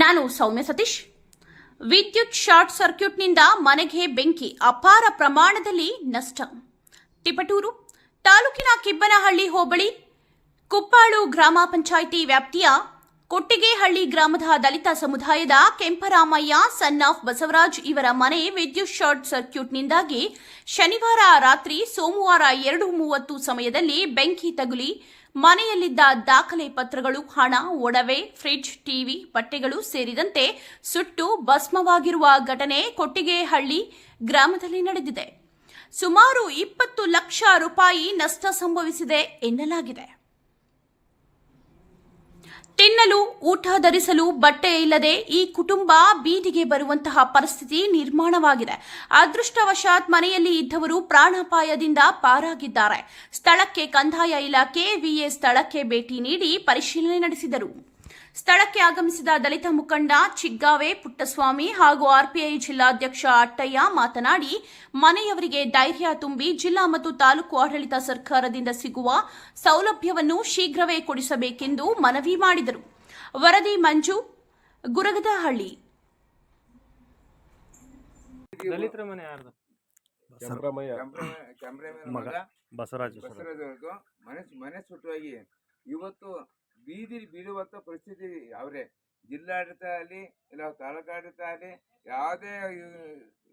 ನಾನು ಸೌಮ್ಯ ಸತೀಶ್. ವಿದ್ಯುತ್ ಶಾರ್ಟ್ ಸರ್ಕ್ಯೂಟ್ನಿಂದ ಮನೆಗೆ ಬೆಂಕಿ, ಅಪಾರ ಪ್ರಮಾಣದಲ್ಲಿ ನಷ್ಟ. ತಿಪಟೂರು, ತಾಲೂಕಿನ ಕಿಬ್ಬನಹಳ್ಳಿ ಹೋಬಳಿ, ಕುಪ್ಪಾಳು ಗ್ರಾಮ ಪಂಚಾಯಿತಿ ವ್ಯಾಪ್ತಿಯ ಕೊಟ್ಟಿಗೆಹಳ್ಳಿ ಗ್ರಾಮದ ದಲಿತ ಸಮುದಾಯದ ಕೆಂಪರಾಮಯ್ಯ, ಸನ್ ಆಫ್ ಬಸವರಾಜ್ ಇವರ ಮನೆ ವಿದ್ಯುತ್ ಶಾರ್ಟ್ ಸರ್ಕ್ಯೂಟ್ನಿಂದಾಗಿ ಶನಿವಾರ ರಾತ್ರಿ ಸೋಮವಾರ ಎರಡು ಮೂವತ್ತು ಸಮಯದಲ್ಲಿ ಬೆಂಕಿ ತಗುಲಿ ಮನೆಯಲ್ಲಿದ್ದ ದಾಖಲೆ ಪತ್ರಗಳು, ಹಣ, ಒಡವೆ, ಫ್ರಿಡ್ಜ್, ಟಿವಿ, ಬಟ್ಟೆಗಳು ಸೇರಿದಂತೆ ಸುಟ್ಟು ಭಸ್ಮವಾಗಿರುವ ಘಟನೆ ಕೊಟ್ಟಿಗೆಹಳ್ಳಿ ಗ್ರಾಮದಲ್ಲಿ ನಡೆದಿದೆ. ಸುಮಾರು ಇಪ್ಪತ್ತು ಲಕ್ಷ ರೂಪಾಯಿ ನಷ್ಟ ಸಂಭವಿಸಿದೆ ಎನ್ನಲಾಗಿದೆ. ತಿನ್ನಲು, ಊಟ ಧರಿಸಲು ಬಟ್ಟೆ ಇಲ್ಲದೆ ಈ ಕುಟುಂಬ ಬೀದಿಗೆ ಬರುವಂತಹ ಪರಿಸ್ಥಿತಿ ನಿರ್ಮಾಣವಾಗಿದೆ. ಅದೃಷ್ಟವಶಾತ್ ಮನೆಯಲ್ಲಿ ಇದ್ದವರು ಪ್ರಾಣಾಪಾಯದಿಂದ ಪಾರಾಗಿದ್ದಾರೆ. ಸ್ಥಳಕ್ಕೆ ಕಂದಾಯ ಇಲಾಖೆ ವಿಎ ಸ್ಥಳಕ್ಕೆ ಭೇಟಿ ನೀಡಿ ಪರಿಶೀಲನೆ ನಡೆಸಿದರು. ಸ್ಥಳಕ್ಕೆ ಆಗಮಿಸಿದ ದಲಿತ ಮುಖಂಡ ಚಿಗ್ಗಾವೆ ಪುಟ್ಟಸ್ವಾಮಿ ಹಾಗೂ ಆರ್ಪಿಐ ಜಿಲ್ಲಾಧ್ಯಕ್ಷ ಅಟ್ಟಯ್ಯ ಮಾತನಾಡಿ ಮನೆಯವರಿಗೆ ಧೈರ್ಯ ತುಂಬಿ ಜಿಲ್ಲಾ ಮತ್ತು ತಾಲೂಕು ಆಡಳಿತ ಸರ್ಕಾರದಿಂದ ಸಿಗುವ ಸೌಲಭ್ಯವನ್ನು ಶೀಘ್ರವೇ ಕೊಡಿಸಬೇಕೆಂದು ಮನವಿ ಮಾಡಿದರು. ವರದಿ ಮಂಜು ಗುರಗದಹಳ್ಳಿ. ಬಸವರಾಜ್ ಮನೆ ಸುಟ್ಟುವಾಗಿ ಇವತ್ತು ಬೀದಿ ಬೀಳುವಂತ ಪರಿಸ್ಥಿತಿ ಅವರೇ. ಜಿಲ್ಲಾಡಳಿತ ಆಗಲಿ ಇಲ್ಲ ತಾಲೂಕಾಡಳಿತ ಆಗಲಿ ಯಾವುದೇ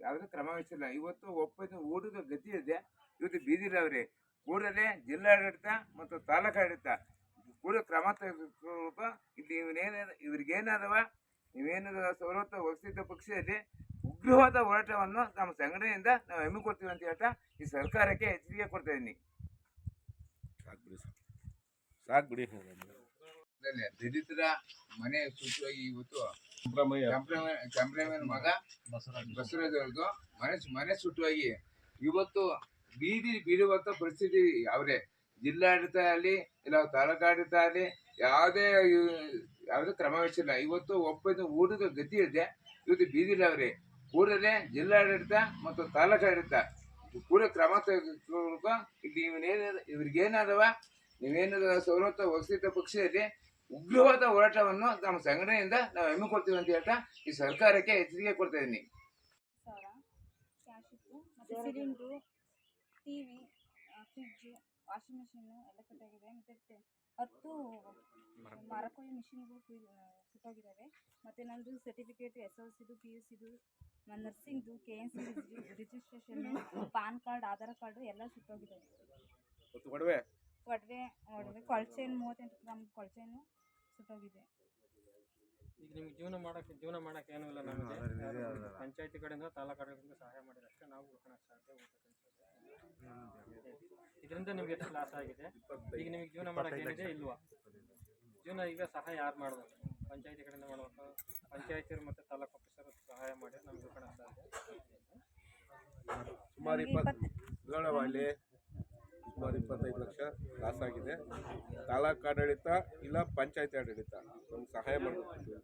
ಯಾವುದೇ ಕ್ರಮ ವಹಿಸಿಲ್ಲ ಇವತ್ತು ಒಪ್ಪಂದ ಊಟದ ಗತಿ ಇದೆ. ಇವತ್ತು ಬೀದಿಲವ್ರೆ ಕೂಡಲೇ ಜಿಲ್ಲಾಡಳಿತ ಮತ್ತು ತಾಲೂಕಾಡಳಿತ ಕೂಡ ಕ್ರಮ ತೆಗೆದುಕೊಳ್ಳುವ ಇಲ್ಲಿ ಇವನೇನ ಇವ್ರಿಗೇನಾದವ ನೀವೇನು ಸವಲತ್ತು ಒದಗಿಸಿದ ಪಕ್ಷದಲ್ಲಿ ಉಗ್ರವಾದ ಹೋರಾಟವನ್ನು ನಮ್ಮ ಸಂಘಟನೆಯಿಂದ ನಾವು ಹಮ್ಮಿಕೊಡ್ತೀವಿ ಅಂತ ಹೇಳ್ತಾ ಈ ಸರ್ಕಾರಕ್ಕೆ ಎಚ್ಚರಿಕೆ ಕೊಡ್ತಾ ಇದ್ದೀನಿ. ಸಾಕು ಬಿಡಿ ದಲಿತರ ಮನೆ ಸುತ್ತವಾಗಿ ಇವತ್ತು ಕ್ಯಾಮ್ರಾಮನ್ ಮಗ ಬಸವರಾಜ್. ಅವ್ರದ್ದು ಮನೆ ಮನೆ ಸುಟ್ಟುವಾಗಿ ಇವತ್ತು ಬೀದಿ ಬೀಳುವಂತ ಪರಿಸ್ಥಿತಿ ಅವರೇ. ಜಿಲ್ಲಾಡಳಿತ ಆಗಲಿ ಇಲ್ಲ ತಾಲೂಕಾಡಳಿತ ಆಗಲಿ ಯಾವುದೇ ಯಾವುದೇ ಕ್ರಮ ವಹಿಸಿಲ್ಲ ಇವತ್ತು ಒಪ್ಪಿದ ಊಟದ ಗತಿ ಇದೆ. ಇವತ್ತು ಬೀದಿಲವ್ರೆ ಕೂಡಲೇ ಜಿಲ್ಲಾಡಳಿತ ಮತ್ತು ತಾಲೂಕಾಡಳಿತ ಕೂಡ ಕ್ರಮ ತೆಗೆದುಕೊಳ್ಳಬೇಕು ಇಲ್ಲಿ ಇವನೇನ ಇವ್ರಿಗೇನಾದವ ನೀವೇನು ಸವಲತ್ತು ಪಕ್ಷ ಪಕ್ಷದಲ್ಲಿ ಉಗ್ರವಾದ ಹೋರಾಟವನ್ನು ನಮ್ಮ ಸಂಘಟನೆಯಿಂದ ನಾವು ಹಮ್ಮಿಕೊಡ್ತೀವಿ ಅಂತ ಹೇಳ್ತಾ ಈ ಸರ್ಕಾರಕ್ಕೆ ಎಚ್ಚರಿಕೆ ಕೊಡ್ತಾ ಇದ್ದೀನಿ. Cylinder T V fridge washing machine ಎಲ್ಲ ಕಟ್ಟಾಗಿದೆ. ಮತ್ತು ಹತ್ತು ಮರಕೊಯ್ಯ ಮಿಷಿನ್ಗಳು ಸುಟ್ಟೋಗಿದ್ದಾವೆ. ಮತ್ತು ನಂದು ಸರ್ಟಿಫಿಕೇಟ್ ಎಸ್ ಎಲ್ ಸಿದು ಪಿ ಯು ಸಿದು ನರ್ಸಿಂಗ್ದು K N C registration PAN card Aadhaar card ಎಲ್ಲ ಸುಟ್ಟೋಗಿದ್ದಾವೆ. ಒಡವೆ ಒಡವೆ ಕೊಳಚೆ ಏನು ಮೂವತ್ತೆಂಟು ಗ್ರಾಮ್ ಕೊಳ್ಚೇನು ಸುಟ್ಟೋಗಿದೆ. ಈಗ ನಿಮ್ಗೆ ಜೀವನ ಮಾಡಕ್ಕೆ ಜೀವನ ಮಾಡಕ್ಕೆ ಏನೂ ಇಲ್ಲ ನಮಗೆ. ಪಂಚಾಯತಿ ಕಡೆಯಿಂದ ತಾಲೂಕು ಕಡೆಯಿಂದ ಸಹಾಯ ಮಾಡಿದ್ರೆ ಅಷ್ಟೇ ನಾವು ಉಳ್ಕೊಳಕ್ಕೆ ಸಾಧ್ಯ ಇದರಿಂದ ನಿಮಗೆ ಎಷ್ಟು ಲಾಸ್ ಆಗಿದೆ? ಈಗ ನಿಮಗೆ ಜೀವನ ಮಾಡಕ್ಕೆ ಏನಿದೆ ಇಲ್ವಾ? ಜೀವನ ಈಗ ಸಹಾಯ ಯಾರು ಮಾಡಬೇಕು ಪಂಚಾಯತಿ ಕಡೆಯಿಂದ ಮಾಡಬೇಕು. ಪಂಚಾಯತಿಯರು ಮತ್ತು ತಾಲೂಕು ಆಫೀಸರ್ ಸಹಾಯ ಮಾಡಿ ನಮ್ಗೆ ಉಳ್ಕೊಳಕ್ಕೆ ಸಾಧ್ಯ. ಸುಮಾರು ಇಪ್ಪತ್ತು ಸುಮಾರು ಇಪ್ಪತ್ತೈದು ಲಕ್ಷ ಲಾಸ್ ಆಗಿದೆ. ತಾಲೂಕು ಆಡಳಿತ ಇಲ್ಲ ಪಂಚಾಯತಿ ಆಡಳಿತ? ನಮ್ಗೆ ಸಹಾಯ ಮಾಡಬೇಕು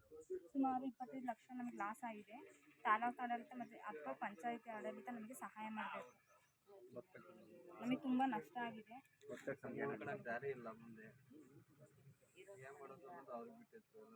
ಸುಮಾರು ಇಪ್ಪತ್ತೈದು ಲಕ್ಷ ನಮಗೆ ಲಾಸ್ ಆಗಿದೆ. ತಾಲೂಕು ಆಡಳಿತ ಮತ್ತು ಅಥವಾ ಪಂಚಾಯತಿ ಆಡಳಿತ ನಮಗೆ ಸಹಾಯ ಮಾಡಬೇಕು. ನಮಗೆ ತುಂಬ ನಷ್ಟ ಆಗಿದೆ. ಜಾರಿ ಇಲ್ಲ ಮುಂದೆ. ಏನು ಮಾಡೋದು ಅವ್ರಿಗೆ ಬಿಟ್ಟಿತ್ತು ಎಲ್ಲ